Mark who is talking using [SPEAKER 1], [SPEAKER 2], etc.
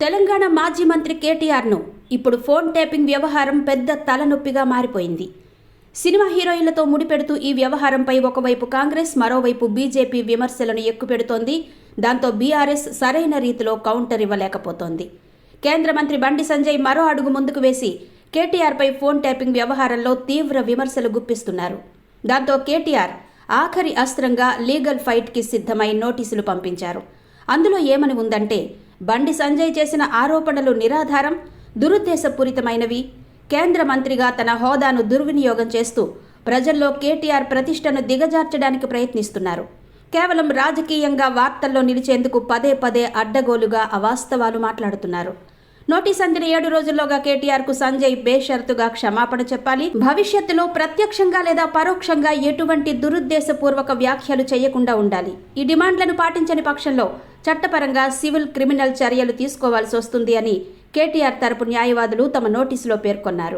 [SPEAKER 1] తెలంగాణ మాజీ మంత్రి కేటీఆర్ను ఇప్పుడు ఫోన్ ట్యాపింగ్ వ్యవహారం పెద్ద తలనొప్పిగా మారిపోయింది. సినిమా హీరోయిన్లతో ముడిపెడుతూ ఈ వ్యవహారంపై ఒకవైపు కాంగ్రెస్ మరోవైపు బీజేపీ విమర్శలను ఎక్కుపెడుతోంది. దాంతో బీఆర్ఎస్ సరైన రీతిలో కౌంటర్ ఇవ్వలేకపోతోంది. కేంద్ర మంత్రి బండి సంజయ్ మరో అడుగు ముందుకు వేసి కేటీఆర్పై ఫోన్ ట్యాపింగ్ వ్యవహారంలో తీవ్ర విమర్శలు గుప్పిస్తున్నారు. దాంతో కేటీఆర్ ఆఖరి అస్త్రంగా లీగల్ ఫైట్కి సిద్ధమై నోటీసులు పంపించారు. అందులో ఏమని ఉందంటే బండి సంజయ్ చేసిన ఆరోపణలు నిరాధారం దురుద్దేశపూరితమైనవి. కేంద్ర మంత్రిగా తన హోదాను దుర్వినియోగం చేస్తూ ప్రజల్లో కేటీఆర్ ప్రతిష్టను దిగజార్చడానికి ప్రయత్నిస్తున్నారు. కేవలం రాజకీయంగా వార్తల్లో నిలిచేందుకు పదే పదే అడ్డగోలుగా అవాస్తవాలు మాట్లాడుతున్నారు. నోటీస్ అందిన ఏడు రోజుల్లోగా కేటీఆర్కు సంజయ్ బేషరతుగా క్షమాపణ చెప్పాలి. భవిష్యత్తులో ప్రత్యక్షంగా లేదా పరోక్షంగా ఎటువంటి దురుద్దేశపూర్వక వ్యాఖ్యలు చేయకుండా ఉండాలి. ఈ డిమాండ్లను పాటించని పక్షంలో చట్టపరంగా సివిల్ క్రిమినల్ చర్యలు తీసుకోవాల్సి వస్తుంది అని కేటీఆర్ తరపు న్యాయవాదులు తమ నోటీసులో పేర్కొన్నారు.